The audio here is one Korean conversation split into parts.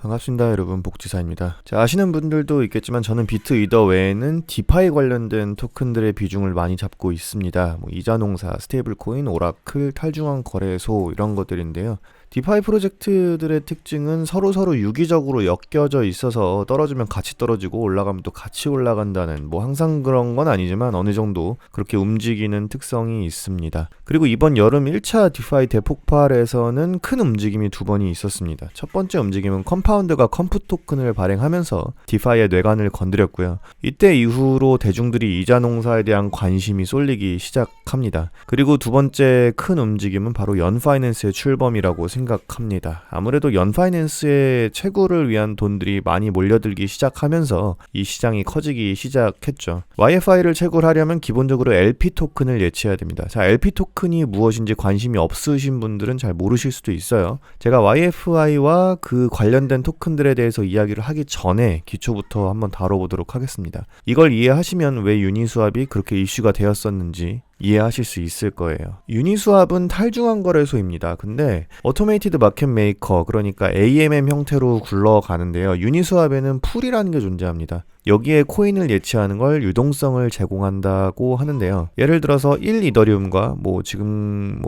반갑습니다 여러분. 복지사입니다. 자, 아시는 분들도 있겠지만 저는 비트 이더 외에는 디파이 관련된 토큰들의 비중을 많이 잡고 있습니다. 뭐 이자농사, 스테이블코인, 오라클, 탈중앙 거래소 이런 것들인데요 디파이 프로젝트들의 특징은 서로 서로 유기적으로 엮여져 있어서 떨어지면 같이 떨어지고 올라가면 또 같이 올라간다는 뭐 항상 그런 건 아니지만 어느 정도 그렇게 움직이는 특성이 있습니다. 그리고 이번 여름 1차 디파이 대폭발에서는 큰 움직임이 두 번이 있었습니다. 첫 번째 움직임은 컴파운드가 컴프 토큰을 발행하면서 디파이의 뇌관을 건드렸고요. 이때 이후로 대중들이 이자 농사에 대한 관심이 쏠리기 시작합니다. 그리고 두 번째 큰 움직임은 바로 연파이낸스의 출범이라고 생각합니다. 생각합니다. 아무래도 연파이낸스의 채굴을 위한 돈들이 많이 몰려들기 시작하면서 이 시장이 커지기 시작했죠. YFI를 채굴하려면 기본적으로 LP 토큰을 예치해야 됩니다. 자, LP 토큰이 무엇인지 관심이 없으신 분들은 잘 모르실 수도 있어요. 제가 YFI와 그 관련된 토큰들에 대해서 이야기를 하기 전에 기초부터 한번 다뤄보도록 하겠습니다. 이걸 이해하시면 왜 유니스왑이 그렇게 이슈가 되었었는지 이해하실 수 있을 거예요. 유니스왑은 탈중앙 거래소입니다. 근데 오토메이티드 마켓 메이커 그러니까 AMM 형태로 굴러가는데요. 유니스왑에는 풀이라는 게 존재합니다. 여기에 코인을 예치하는 걸 유동성을 제공한다고 하는데요. 예를 들어서 1 이더리움과 뭐 지금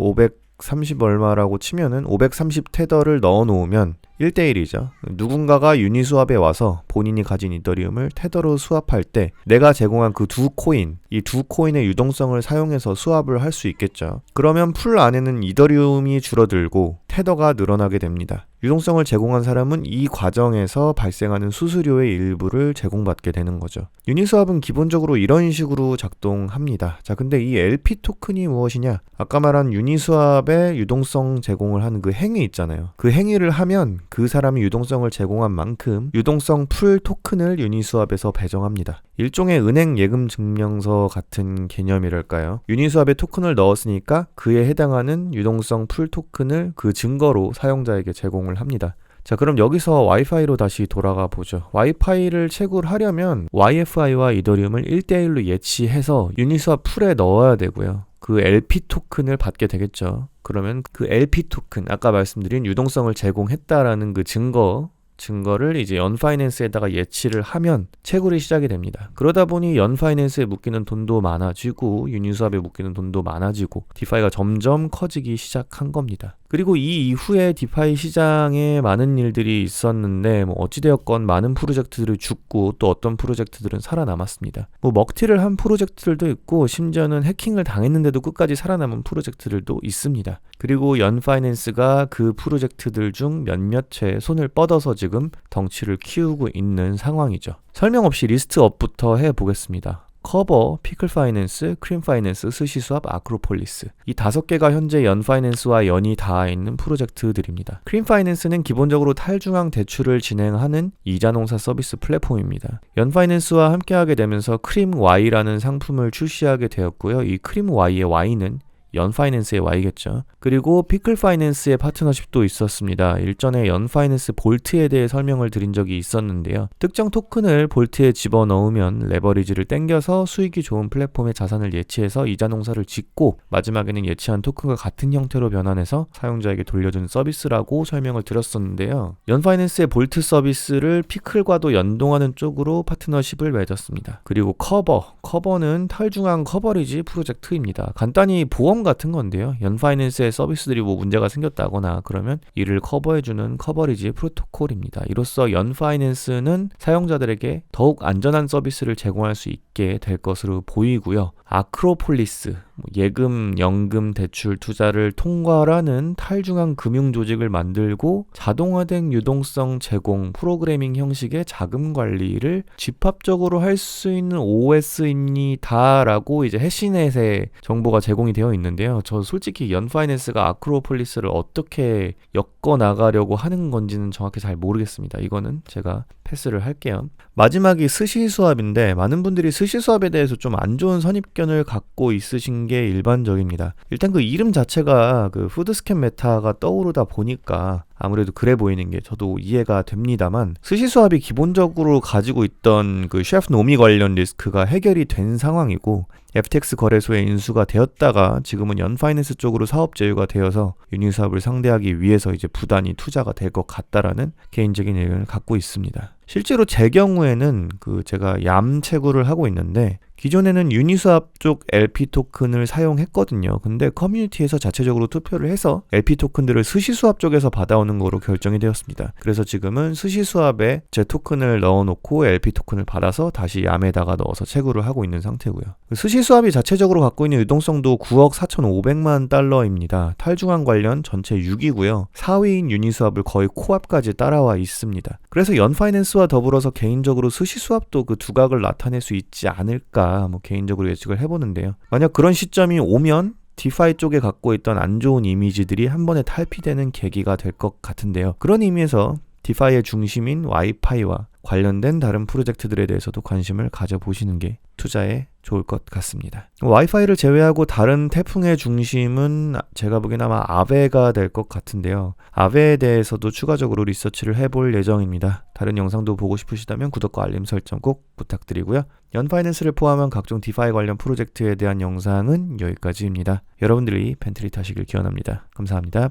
530 얼마라고 치면은 530 테더를 넣어 놓으면 1대1이죠. 누군가가 유니스왑에 와서 본인이 가진 이더리움을 테더로 수합할 때 내가 제공한 그 두 코인, 이 두 코인의 유동성을 사용해서 수합을 할 수 있겠죠. 그러면 풀 안에는 이더리움이 줄어들고 테더가 늘어나게 됩니다. 유동성을 제공한 사람은 이 과정에서 발생하는 수수료의 일부를 제공받게 되는 거죠. 유니스왑은 기본적으로 이런 식으로 작동합니다. 자, 근데 이 LP 토큰이 무엇이냐? 아까 말한 유니스왑의 유동성 제공을 하는 그 행위 있잖아요. 그 행위를 하면 그 사람이 유동성을 제공한 만큼 유동성 풀 토큰을 유니스왑에서 배정합니다. 일종의 은행 예금 증명서 같은 개념이랄까요. 유니스왑에 토큰을 넣었으니까 그에 해당하는 유동성 풀 토큰을 그 증거로 사용자에게 제공을 합니다. 자, 그럼 여기서 와이파이로 다시 돌아가 보죠. 와이파이를 채굴하려면 YFI와 이더리움을 1대1로 예치해서 유니스왑 풀에 넣어야 되고요. 그 LP 토큰을 받게 되겠죠. 그러면 그 LP 토큰, 아까 말씀드린 유동성을 제공했다라는 그 증거 증거를 이제 연파이낸스에다가 예치를 하면 채굴이 시작이 됩니다. 그러다 보니 연파이낸스에 묶이는 돈도 많아지고 유니스왑에 묶이는 돈도 많아지고 디파이가 점점 커지기 시작한 겁니다. 그리고 이 이후에 디파이 시장에 많은 일들이 있었는데 뭐 어찌되었건 많은 프로젝트들이 죽고 또 어떤 프로젝트들은 살아남았습니다. 뭐 먹튀를 한 프로젝트들도 있고 심지어는 해킹을 당했는데도 끝까지 살아남은 프로젝트들도 있습니다. 그리고 연파이낸스가 그 프로젝트들 중 몇몇 채 손을 뻗어서 지금 덩치를 키우고 있는 상황이죠. 설명 없이 리스트업부터 해보겠습니다. 커버, 피클 파이낸스, 크림 파이낸스, 스시수압, 아크로폴리스 이 다섯 개가 현재 연 파이낸스와 연이 닿아 있는 프로젝트들입니다. 크림 파이낸스는 기본적으로 탈중앙 대출을 진행하는 이자농사 서비스 플랫폼입니다. 연 파이낸스와 함께하게 되면서 크림 Y라는 상품을 출시하게 되었고요. 이 크림 Y의 Y는 연 파이낸스의 Y겠죠. 그리고 피클 파이낸스의 파트너십도 있었습니다. 일전에 연 파이낸스 볼트에 대해 설명을 드린 적이 있었는데요. 특정 토큰을 볼트에 집어넣으면 레버리지를 땡겨서 수익이 좋은 플랫폼의 자산을 예치해서 이자 농사를 짓고 마지막에는 예치한 토큰과 같은 형태로 변환해서 사용자에게 돌려주는 서비스라고 설명을 드렸었는데요. 연 파이낸스의 볼트 서비스를 피클과도 연동하는 쪽으로 파트너십을 맺었습니다. 그리고 커버, 커버는 탈중앙 커버리지 프로젝트입니다. 간단히 보험 같은 건데요. 연파이낸스의 서비스들이 뭐 문제가 생겼다거나 그러면 이를 커버해주는 커버리지 프로토콜입니다. 이로써 연파이낸스는 사용자들에게 더욱 안전한 서비스를 제공할 수 있게 될 것으로 보이고요. 아크로폴리스 뭐 예금, 연금, 대출, 투자를 통과하는 탈중앙 금융 조직을 만들고 자동화된 유동성 제공 프로그래밍 형식의 자금 관리를 집합적으로 할 수 있는 OS입니다라고 이제 해시넷에 정보가 제공이 되어 있는데요. 저 솔직히 연파이낸스가 아크로폴리스를 어떻게 엮어 나가려고 하는 건지는 정확히 잘 모르겠습니다. 이거는 제가 패스를 할게요. 마지막이 스시 수압인데 많은 분들이 스시 수압에 대해서 좀 안 좋은 선입견을 갖고 있으신 게 일반적입니다. 일단 그 이름 자체가 그 푸드스캔 메타가 떠오르다 보니까 아무래도 그래 보이는 게 저도 이해가 됩니다만 스시 수합이 기본적으로 가지고 있던 그 셰프 노미 관련 리스크가 해결이 된 상황이고 FTX 거래소에 인수가 되었다가 지금은 연파이낸스 쪽으로 사업 제휴가 되어서 유니수합을 상대하기 위해서 이제 부단히 투자가 될 것 같다라는 개인적인 의견을 갖고 있습니다. 실제로 제 경우에는 그 제가 얌 채굴을 하고 있는데 기존에는 유니스왑 쪽 LP 토큰을 사용했거든요. 근데 커뮤니티에서 자체적으로 투표를 해서 LP 토큰들을 스시수합 쪽에서 받아오는 거로 결정이 되었습니다. 그래서 지금은 스시수합에 제 토큰을 넣어놓고 LP 토큰을 받아서 다시 얌에다가 넣어서 채굴을 하고 있는 상태고요. 스시수합이 자체적으로 갖고 있는 유동성도 9억 4,500만 달러입니다. 탈중앙 관련 전체 6위고요. 4위인 유니스왑을 거의 코앞까지 따라와 있습니다. 그래서 연파이낸스와 더불어서 개인적으로 스시수합도 그 두각을 나타낼 수 있지 않을까 뭐 개인적으로 예측을 해보는데요. 만약 그런 시점이 오면 디파이 쪽에 갖고 있던 안 좋은 이미지들이 한 번에 탈피되는 계기가 될 것 같은데요. 그런 의미에서 디파이의 중심인 와이파이와 관련된 다른 프로젝트들에 대해서도 관심을 가져보시는 게 투자에 좋을 것 같습니다. 와이파이를 제외하고 다른 태풍의 중심은 제가 보기엔 아마 아베가 될 것 같은데요. 아베에 대해서도 추가적으로 리서치를 해볼 예정입니다. 다른 영상도 보고 싶으시다면 구독과 알림 설정 꼭 부탁드리고요. 연파이낸스를 포함한 각종 디파이 관련 프로젝트에 대한 영상은 여기까지입니다. 여러분들이 펜트리 타시길 기원합니다. 감사합니다.